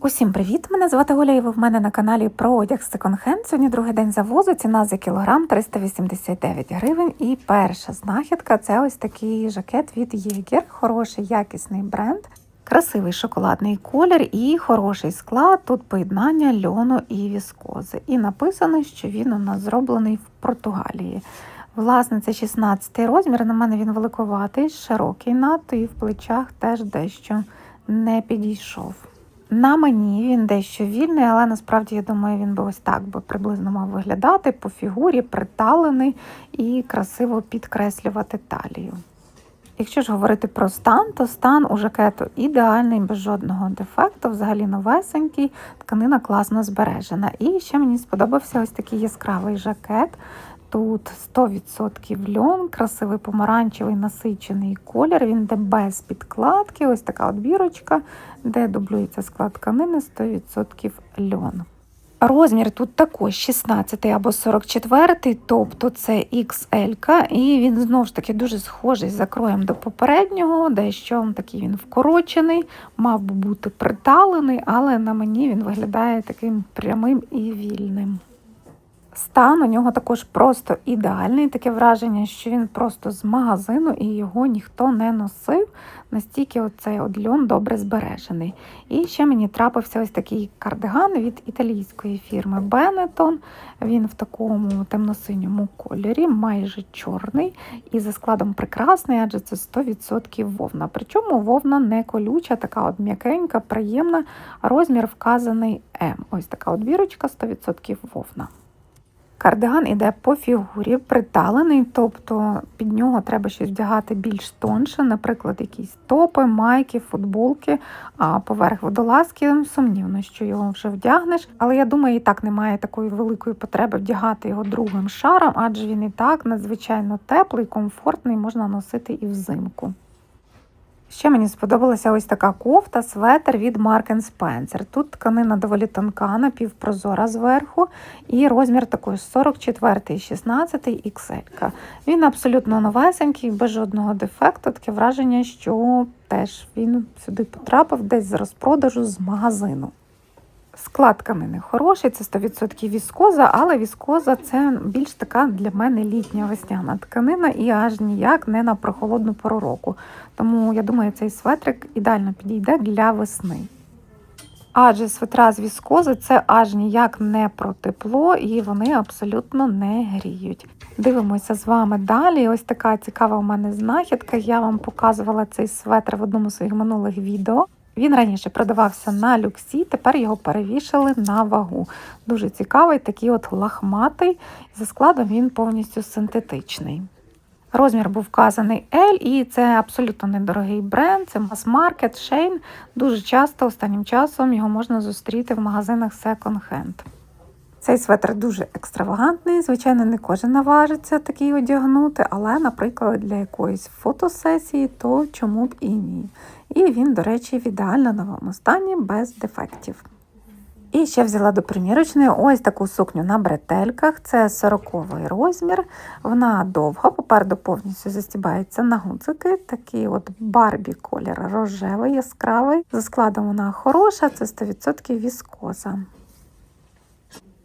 Усім привіт! Мене звати Оля, і ви в мене на каналі про одяг секонд-хенд. Сьогодні другий день завозу. Ціна за кілограм 389 гривень. І перша знахідка це ось такий жакет від Єгер. Хороший якісний бренд. Красивий шоколадний колір і хороший склад. Тут поєднання льону і віскози. І написано, що він у нас зроблений в Португалії. Власне, це 16 розмір. На мене він великоватий, широкий надто і в плечах теж дещо не підійшов. На мені він дещо вільний, але насправді я думаю, він би ось так би приблизно мав виглядати по фігурі, приталений і красиво підкреслювати талію. Якщо ж говорити про стан, то стан у жакету ідеальний, без жодного дефекту, взагалі новесенький, тканина класно збережена. І ще мені сподобався ось такий яскравий жакет. Тут 100% льон, красивий помаранчевий насичений колір. Він йде без підкладки. Ось така от бірочка, де дублюється склад тканини 100% льон. Розмір тут також 16 або 44, тобто це XL, і він знову ж таки дуже схожий за кроєм до попереднього, дещо такий він вкорочений, мав би бути приталений, але на мені він виглядає таким прямим і вільним. Стан у нього також просто ідеальний. Таке враження, що він просто з магазину і його ніхто не носив. Настільки оцей от льон добре збережений. І ще мені трапився ось такий кардиган від італійської фірми Benetton. Він в такому темно-синьому кольорі, майже чорний, і за складом прекрасний, адже це 100% вовна. Причому вовна не колюча, така от м'якенька, приємна. Розмір вказаний М. Ось така от бірочка 100% вовна. Кардиган іде по фігурі, приталений, тобто під нього треба щось вдягати більш тонше, наприклад, якісь топи, майки, футболки, а поверх водолазки сумнівно, що його вже вдягнеш. Але я думаю, і так немає такої великої потреби вдягати його другим шаром, адже він і так надзвичайно теплий, комфортний, можна носити і взимку. Ще мені сподобалася ось така кофта, светр від Mark Spencer. Тут тканина доволі тонка, напівпрозора зверху, і розмір також 44 і 16 XL. Він абсолютно новесенький, без жодного дефекту. Таке враження, що теж він сюди потрапив десь з розпродажу з магазину. Склад тканини хороший, це 100% віскоза, але віскоза це більш така для мене літня весняна тканина і аж ніяк не на прохолодну пору року. Тому я думаю, цей светрик ідеально підійде для весни. Адже светра з віскози це аж ніяк не про тепло і вони абсолютно не гріють. Дивимося з вами далі. Ось така цікава у мене знахідка. Я вам показувала цей светр в одному з своїх минулих відео. Він раніше продавався на люксі, тепер його перевішали на вагу. Дуже цікавий, такий от лахматий. За складом він повністю синтетичний. Розмір був вказаний L, і це абсолютно недорогий бренд, це мас-маркет, Shane. Дуже часто останнім часом його можна зустріти в магазинах секонд-хенд. Цей светр дуже екстравагантний, звичайно, не кожен наважиться такий одягнути, але, наприклад, для якоїсь фотосесії, то чому б і ні. І він, до речі, в ідеально новому стані без дефектів. І ще взяла до примірочної ось таку сукню на бретельках. Це 40-й розмір. Вона довга, попереду повністю застібається на гудзики. Такий от барбі колір рожевий, яскравий. За складом вона хороша, це 100% віскоза.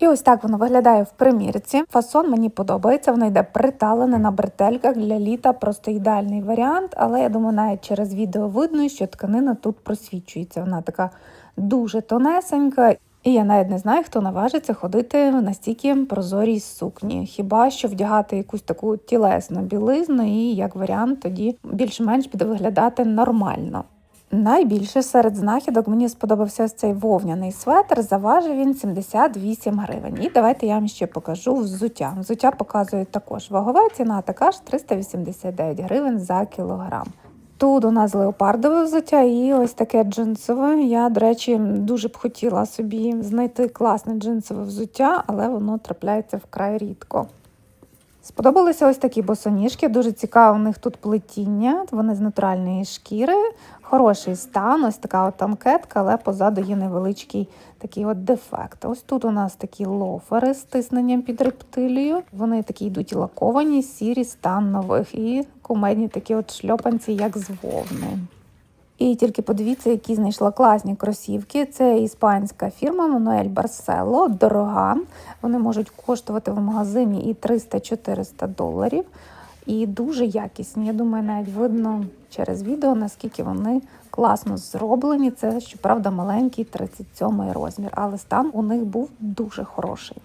І ось так воно виглядає в примірці. Фасон мені подобається, воно йде приталене на бретельках для літа, просто ідеальний варіант. Але я думаю, навіть через відео видно, що тканина тут просвічується. Вона така дуже тонесенька. І я навіть не знаю, хто наважиться ходити в настільки прозорій сукні. Хіба що вдягати якусь таку тілесну білизну, і як варіант тоді більш-менш буде виглядати нормально. Найбільше серед знахідок мені сподобався ось цей вовняний светр. Заважив він 78 гривень. І давайте я вам ще покажу взуття. Взуття показують також вагова ціна, така ж 389 гривень за кілограм. Тут у нас леопардове взуття і ось таке джинсове. Я, до речі, дуже б хотіла собі знайти класне джинсове взуття, але воно трапляється вкрай рідко. Сподобалися ось такі босоніжки, дуже цікаво, у них тут плетіння, вони з натуральної шкіри, хороший стан, ось така от танкетка, але позаду є невеличкий такий от дефект. Ось тут у нас такі лофери з тисненням під рептилію. Вони такі йдуть лаковані, сірі, стан нових і кумедні такі от шльопанці, як з вовни. І тільки подивіться, які знайшла класні кросівки. Це іспанська фірма Manuel Barcelo, дорога. Вони можуть коштувати в магазині і 300-400 доларів. І дуже якісні. Я думаю, навіть видно через відео, наскільки вони класно зроблені. Це, щоправда, маленький 37 розмір, але стан у них був дуже хороший.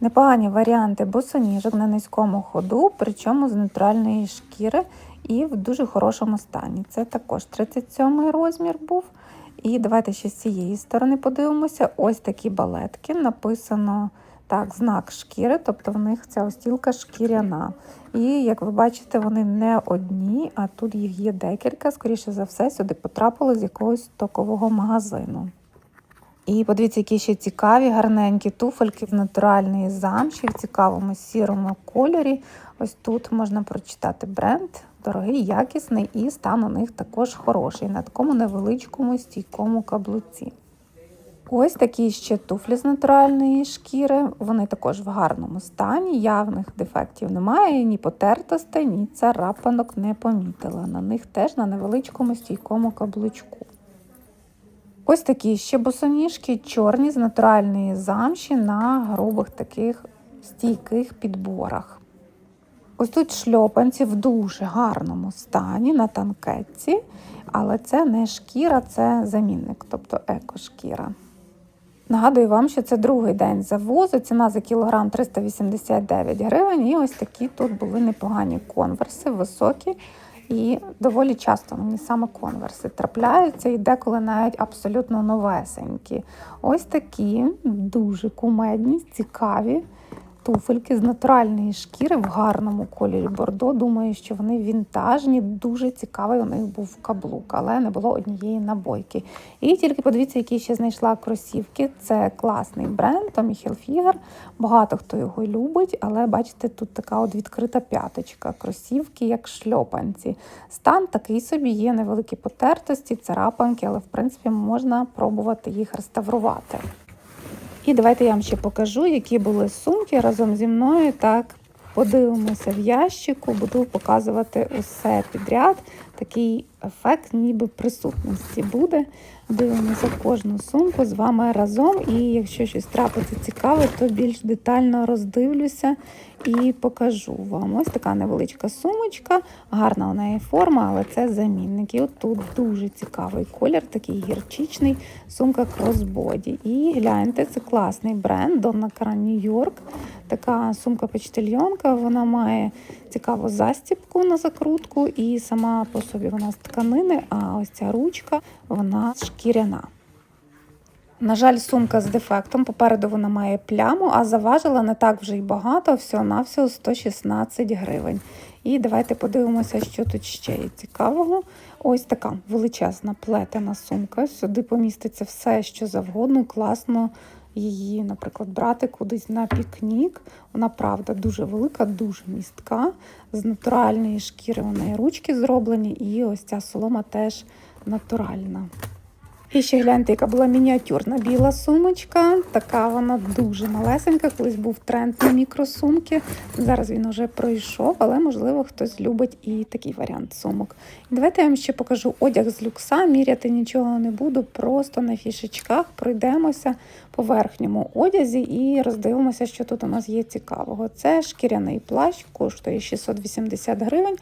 Непогані варіанти босоніжок на низькому ходу, причому з нейтральної шкіри і в дуже хорошому стані. Це також 37 розмір був. І давайте ще з цієї сторони подивимося. Ось такі балетки. Написано так, знак шкіри, тобто в них ця остілка шкіряна. І як ви бачите, вони не одні, а тут їх є декілька. Скоріше за все, сюди потрапили з якогось стокового магазину. І подивіться, які ще цікаві, гарненькі туфельки в натуральної замші, в цікавому сірому кольорі. Ось тут можна прочитати бренд, дорогий, якісний, і стан у них також хороший на такому невеличкому стійкому каблуці. Ось такі ще туфлі з натуральної шкіри. Вони також в гарному стані, явних дефектів немає, ні потертостей, ні царапанок не помітила. На них теж на невеличкому стійкому каблучку. Ось такі ще босоніжки, чорні з натуральної замші на грубих таких стійких підборах. Ось тут шльопанці в дуже гарному стані на танкетці, але це не шкіра, це замінник, тобто екошкіра. Нагадую вам, що це другий день завозу, ціна за кілограм 389 гривень. І ось такі тут були непогані конверси, високі. І доволі часто мені саме конверси трапляються, і деколи навіть абсолютно новесенькі. Ось такі дуже кумедні, цікаві туфельки з натуральної шкіри в гарному кольорі бордо. Думаю, що вони вінтажні, дуже цікавий у них був каблук, але не було однієї набойки. І тільки подивіться, які ще знайшла кросівки. Це класний бренд Tommy Hilfiger. Багато хто його любить, але бачите, тут така от відкрита п'яточка. Кросівки, як шльопанці. Стан такий собі, є невеликі потертості, царапанки, але в принципі можна пробувати їх реставрувати. І давайте я вам ще покажу, які були сумки разом зі мною. Так, подивимося в ящику, буду показувати усе підряд. Такий ефект, ніби присутності буде. Дивимося кожну сумку з вами разом. І якщо щось трапиться цікаве, то більш детально роздивлюся і покажу вам. Ось така невеличка сумочка, гарна у неї форма, але це замінник. І от тут дуже цікавий колір, такий гірчичний, сумка кросбоді. І гляньте, це класний бренд Donna Karan New York. Така сумка-почтальйонка, вона має цікаву застібку на закрутку, і сама по собі вона з тканини, а ось ця ручка вона шкіряна. На жаль, сумка з дефектом. Попереду вона має пляму, а заважила не так вже й багато, всього-навсього 116 гривень. І давайте подивимося, що тут ще є цікавого. Ось така величезна плетена сумка. Сюди поміститься все, що завгодно, класно її, наприклад, брати кудись на пікнік. Вона, правда, дуже велика, дуже містка. З натуральної шкіри у неї ручки зроблені, і ось ця солома теж натуральна. І ще гляньте, яка була мініатюрна біла сумочка. Така вона дуже малесенька. Колись був тренд на мікросумки. Зараз він вже пройшов, але можливо хтось любить і такий варіант сумок. Давайте я вам ще покажу одяг з люкса. Міряти нічого не буду, просто на фішечках пройдемося по верхньому одязі і роздивимося, що тут у нас є цікавого. Це шкіряний плащ, коштує 680 гривень.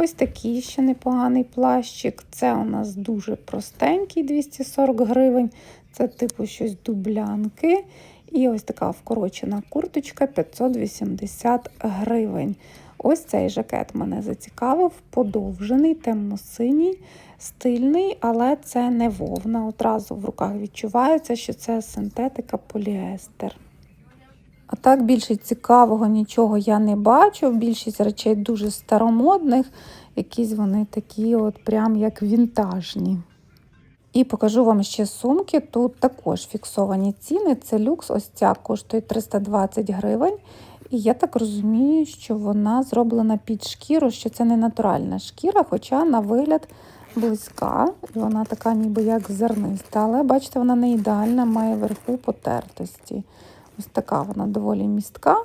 Ось такий ще непоганий плащик. Це у нас дуже простенький, 240 гривень. Це типу щось дублянки. І ось така вкорочена курточка 580 гривень. Ось цей жакет мене зацікавив, подовжений, темно-синій, стильний, але це не вовна. Одразу в руках відчувається, що це синтетика поліестер. А так більше цікавого нічого я не бачу. Більшість речей дуже старомодних, якісь вони такі, от прям як вінтажні. І покажу вам ще сумки. Тут також фіксовані ціни. Це люкс, ось ця коштує 320 гривень. І я так розумію, що вона зроблена під шкіру, що це не натуральна шкіра, хоча на вигляд близька, і вона така ніби як зерниста. Але бачите, вона не ідеальна, має вверху потертості. Ось така вона доволі містка.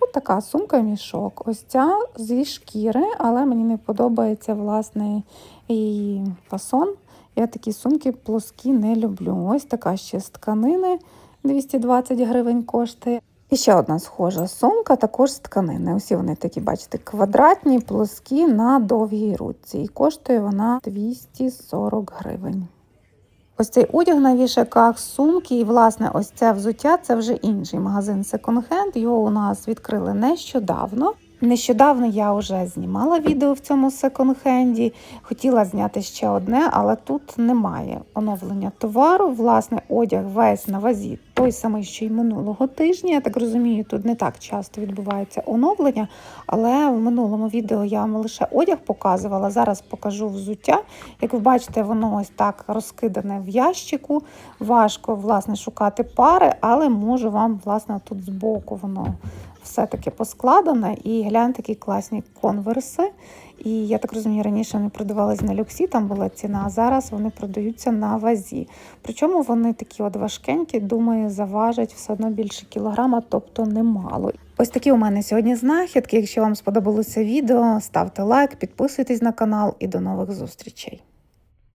Ось така сумка-мішок. Ось ця зі шкіри, але мені не подобається власне її фасон. Я такі сумки плоскі не люблю. Ось така ще з тканини 220 гривень коштує. І ще одна схожа сумка, також з тканини. Усі вони такі, бачите, квадратні, плоскі на довгій руці. І коштує вона 240 гривень. Ось цей одяг на вішаках, сумки, і, власне, ось це взуття це вже інший магазин секонд-хенд. Його у нас відкрили нещодавно. Нещодавно я вже знімала відео в цьому секонд-хенді. Хотіла зняти ще одне, але тут немає оновлення товару. Власне, одяг весь на вазі той самий, що й минулого тижня. Я так розумію, тут не так часто відбувається оновлення, але в минулому відео я вам лише одяг показувала. Зараз покажу взуття. Як ви бачите, воно ось так розкидане в ящику. Важко власне шукати пари, але можу вам власне тут збоку воно все-таки поскладане. І гляньте, такі класні конверси. І я так розумію, раніше вони продавались на люксі, там була ціна, а зараз вони продаються на вазі. Причому вони такі от важкенькі, думаю, заважать все одно більше кілограма, тобто немало. Ось такі у мене сьогодні знахідки. Якщо вам сподобалося відео, ставте лайк, підписуйтесь на канал і до нових зустрічей.